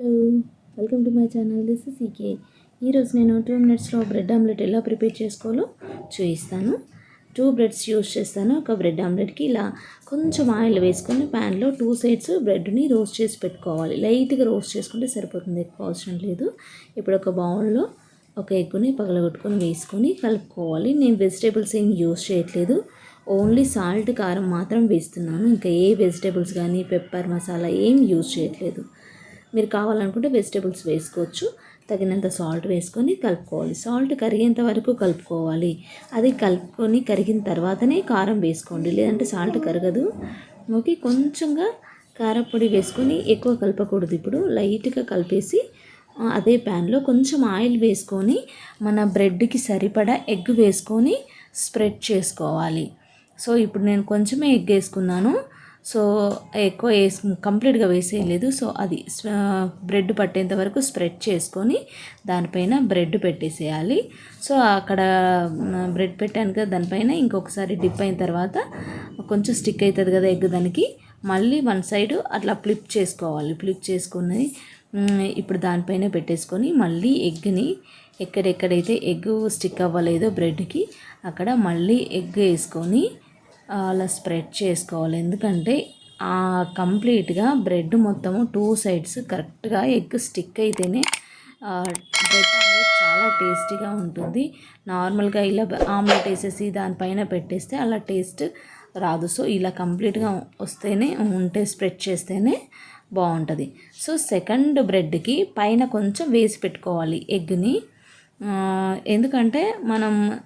Hello welcome to my channel this is ఈకే ఈరోజు నేను two మినిట్స్లో బ్రెడ్ ఆమ్లెట్ ఎలా ప్రిపేర్ చేసుకోవాలో చూపిస్తాను. టూ బ్రెడ్స్ యూస్ చేస్తాను. ఒక బ్రెడ్ ఆమ్లెట్కి ఇలా కొంచెం ఆయిల్ వేసుకొని ప్యాన్లో టూ సైడ్స్ బ్రెడ్ని రోస్ట్ చేసి పెట్టుకోవాలి. లైట్గా రోస్ట్ చేసుకుంటే సరిపోతుంది. ఎక్కువ అవసరం లేదు. ఇప్పుడు ఒక బౌల్లో ఒక ఎగ్గుని పగలగొట్టుకొని వేసుకొని కలుపుకోవాలి. నేను వెజిటేబుల్స్ ఏం యూస్ చేయట్లేదు. ఓన్లీ సాల్ట్ కారం మాత్రం వేస్తున్నాను. ఇంకా ఏ వెజిటేబుల్స్ కానీ పెప్పర్ మసాలా ఏం యూజ్ చేయట్లేదు. మీరు కావాలనుకుంటే వెజిటేబుల్స్ వేసుకోవచ్చు. తగినంత సాల్ట్ వేసుకొని కలుపుకోవాలి. సాల్ట్ కరిగేంత వరకు కలుపుకోవాలి. అది కలుపుకొని కరిగిన తర్వాతనే కారం వేసుకోండి. లేదంటే సాల్ట్ కరగదు. ఓకే కొంచెంగా కారపొడి వేసుకొని ఎక్కువ కలపకూడదు. ఇప్పుడు లైట్గా కలిపేసి అదే ప్యాన్లో కొంచెం ఆయిల్ వేసుకొని మన బ్రెడ్కి సరిపడా ఎగ్ వేసుకొని స్ప్రెడ్ చేసుకోవాలి. సో ఇప్పుడు నేను కొంచెమే ఎగ్ వేసుకున్నాను. సో ఎక్కువ వేసి కంప్లీట్గా వేసేయలేదు. సో అది బ్రెడ్ పట్టేంత వరకు స్ప్రెడ్ చేసుకొని దానిపైన బ్రెడ్ పెట్టేసేయాలి. సో అక్కడ బ్రెడ్ పెట్టాను కదా దానిపైన ఇంకొకసారి డిప్ అయిన తర్వాత కొంచెం స్టిక్ అవుతుంది కదా ఎగ్ దానికి మళ్ళీ వన్ సైడ్ అట్లా ఫ్లిప్ చేసుకోవాలి. ఫ్లిప్ చేసుకుని ఇప్పుడు దానిపైన పెట్టేసుకొని మళ్ళీ ఎగ్ని ఎక్కడెక్కడైతే ఎగ్ స్టిక్ అవ్వలేదో బ్రెడ్కి అక్కడ మళ్ళీ ఎగ్ వేసుకొని అలా స్ప్రెడ్ చేసుకోవాలి. ఎందుకంటే కంప్లీట్గా బ్రెడ్ మొత్తము టూ సైడ్స్ కరెక్ట్గా ఎగ్ స్టిక్ అయితేనే బ్రెడ్ చాలా టేస్టీగా ఉంటుంది. నార్మల్గా ఇలా ఆమ్లెట్ వేసేసి దానిపైన పెట్టేస్తే అలా టేస్ట్ రాదు. సో ఇలా కంప్లీట్గా వస్తేనే ఉంటే స్ప్రెడ్ చేస్తేనే బాగుంటుంది. సో సెకండ్ బ్రెడ్కి పైన కొంచెం వేసి పెట్టుకోవాలి ఎగ్ని. ఎందుకంటే మనం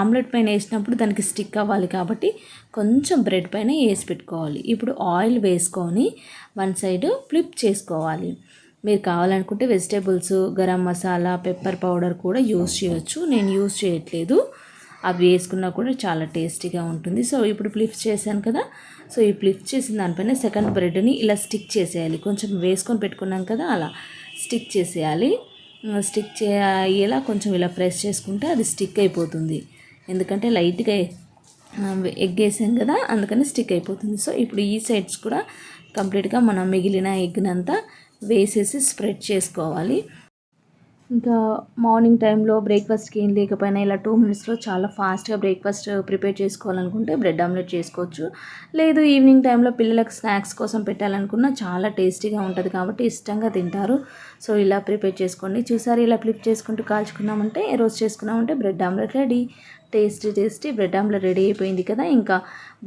ఆమ్లెట్ పైన వేసినప్పుడు దానికి స్టిక్ అవ్వాలి కాబట్టి కొంచెం బ్రెడ్ పైన వేసి పెట్టుకోవాలి. ఇప్పుడు ఆయిల్ వేసుకొని వన్ సైడ్ ఫ్లిప్ చేసుకోవాలి. మీరు కావాలనుకుంటే vegetables garam masala pepper powder కూడా యూస్ చేయొచ్చు. నేను యూస్ చేయట్లేదు. అవి వేసుకున్నా కూడా చాలా టేస్టీగా ఉంటుంది. సో ఇప్పుడు ఫ్లిప్ చేశాను కదా. సో ఈ ఫ్లిప్ చేసిన దానిపైన సెకండ్ బ్రెడ్ని ఇలా స్టిక్ చేసేయాలి. కొంచెం వేసుకొని పెట్టుకున్నాం కదా అలా స్టిక్ చేసేయాలి. స్టిక్ అయ్యేలా కొంచెం ఇలా ప్రెస్ చేసుకుంటే అది స్టిక్ అయిపోతుంది. ఎందుకంటే లైట్గా ఎగ్ వేసాం కదా అందుకని స్టిక్ అయిపోతుంది. సో ఇప్పుడు ఈ సైడ్స్ కూడా కంప్లీట్గా మనం మిగిలిన ఎగ్నంతా వేసేసి స్ప్రెడ్ చేసుకోవాలి. ఇంకా మార్నింగ్ టైంలో బ్రేక్ఫాస్ట్కి ఏం లేకపోయినా ఇలా టూ మినిట్స్లో చాలా ఫాస్ట్గా బ్రేక్ఫాస్ట్ ప్రిపేర్ చేసుకోవాలనుకుంటే బ్రెడ్ ఆమ్లెట్ చేసుకోవచ్చు. లేదు ఈవినింగ్ టైంలో పిల్లలకు స్నాక్స్ కోసం పెట్టాలనుకున్నా చాలా టేస్టీగా ఉంటుంది కాబట్టి ఇష్టంగా తింటారు. సో ఇలా ప్రిపేర్ చేసుకోండి. చూసారు ఇలా ఫ్లిప్ చేసుకుంటూ కాల్చుకున్నామంటే రోజు చేసుకున్నామంటే bread omelette ready. Tasty tasty bread omelette ready అయిపోయింది కదా. ఇంకా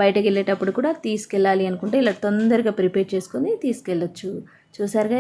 బయటకు వెళ్ళేటప్పుడు కూడా తీసుకెళ్ళాలి అనుకుంటే ఇలా తొందరగా ప్రిపేర్ చేసుకొని తీసుకెళ్ళొచ్చు. చూసారుగా